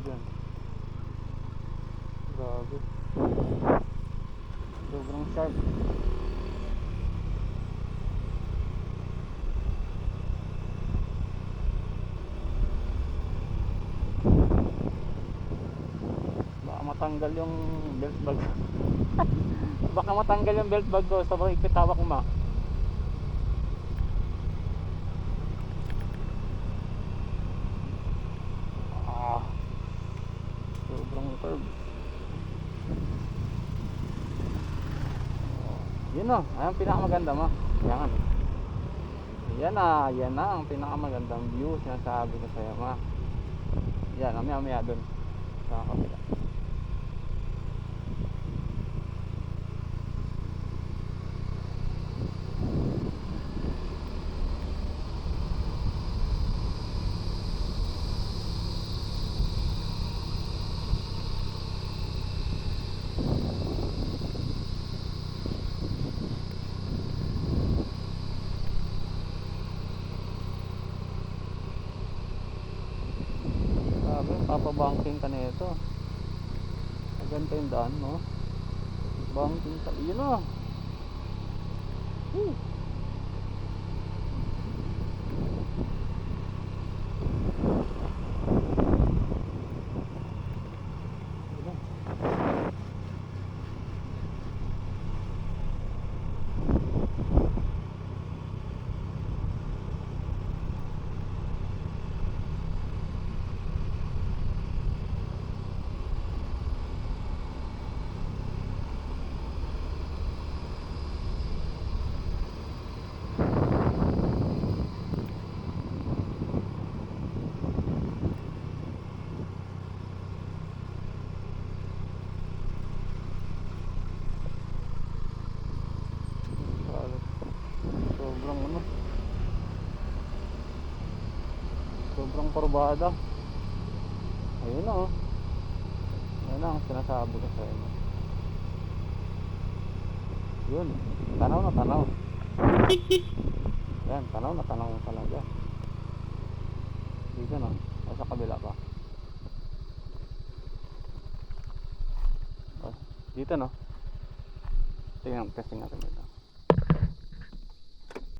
dyan. Grabe. Sobrang. Baka matanggal yung belt bag. Baka matanggal yung belt bag ko sa mga ikitawak mo. Ah. Sobrang curve. Oh, Yun o, ayun ang pinakamaganda mo. Yan. Yan na, yan na ang pinakamagandang view sinasabi ko sa'yo ma. Yan, mamaya mamaya dun. Sa kabila. Papabanking ka na ito. Maganda yung daan, no? Banking ka. Yun o. Woo. Yun na. Grabe. Sobrang ano. Sobrang kurbada. Ayun na oh. Ayun na ang sinasabi ko sa inyo. Yun. Tanaw na tanaw. Yan, tanaw na tanaw na talaga. Dito na. O sa kabila pa. O, dito no. Tingnan, testing natin dito.